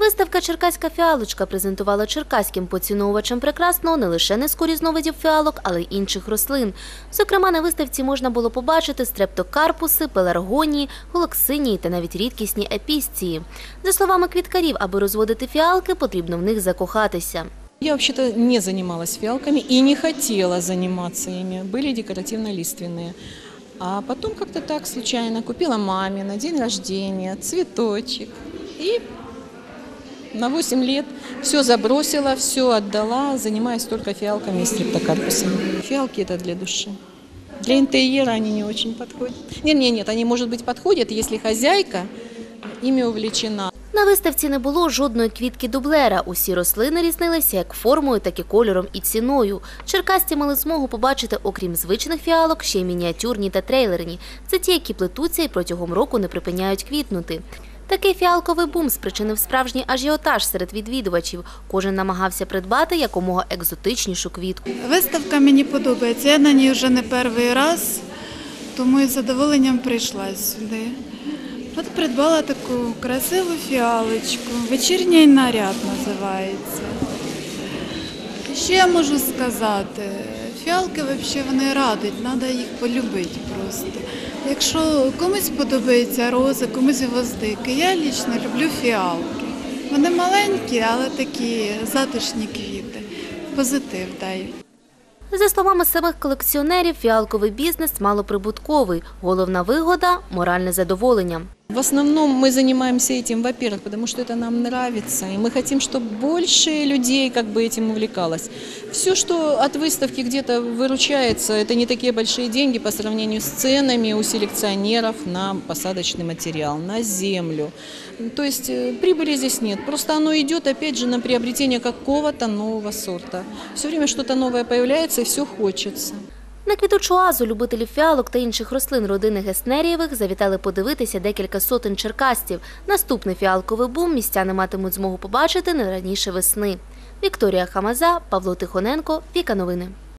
Виставка Черкаська фіалочка презентувала черкаським поціновувачам прекрасного не лише низку різновидів фіалок, але й інших рослин. Зокрема, на виставці можна було побачити стрептокарпуси, пеларгонії, голоксинії та навіть рідкісні епісції. За словами квіткарів, аби розводити фіалки, потрібно в них закохатися. Я вообще-то не занималась фиалками и не хотела заниматься ими. Были декоративно-лиственные. А потом как-то так случайно купила маме на день рождения цветочек. И на 8 лет все забросила, все отдала, занимаюсь только фиалками и стрептокарпусами. Фиалки это для души. Для интерьера они не очень подходят. Нет, нет, нет, они, может быть, подходят, если хозяйка ими увлечена. На виставці не було жодної квітки дублера. Усі рослини різнилися як формою, так і кольором і ціною. Черкасці мали змогу побачити, окрім звичних фіалок, ще й мініатюрні та трейлерні. Це ті, які плетуться і протягом року не припиняють квітнути. Такий фіалковий бум спричинив справжній ажіотаж серед відвідувачів. Кожен намагався придбати якомога екзотичнішу квітку. Виставка мені подобається. Я на ній вже не перший раз, тому із задоволенням прийшла сюди. От придбала таку красиву фіалочку. Вечірній наряд називається. Що я можу сказати? Фіалки взагалі вони радують, треба їх полюбити просто. Якщо комусь подобається рози, комусь гвоздики, я лічно люблю фіалки. Вони маленькі, але такі затишні квіти. Позитив дають. За словами самих колекціонерів, фіалковий бізнес малоприбутковий. Головна вигода моральне задоволення. В основном мы занимаемся этим, во-первых, потому что это нам нравится, и мы хотим, чтобы больше людей как бы этим увлекалось. Все, что от выставки где-то выручается, это не такие большие деньги по сравнению с ценами у селекционеров на посадочный материал, на землю. То есть э, прибыли здесь нет, просто оно идет опять же на приобретение какого-то нового сорта. Все время что-то новое появляется и все хочется. На квітучу любителі фіалок та інших рослин родини Геснерієвих завітали подивитися декілька сотень черкастів. Наступний фіалковий бум містяни матимуть змогу побачити не раніше весни. Вікторія Хамаза, Павло Тихоненко, Віка Новини.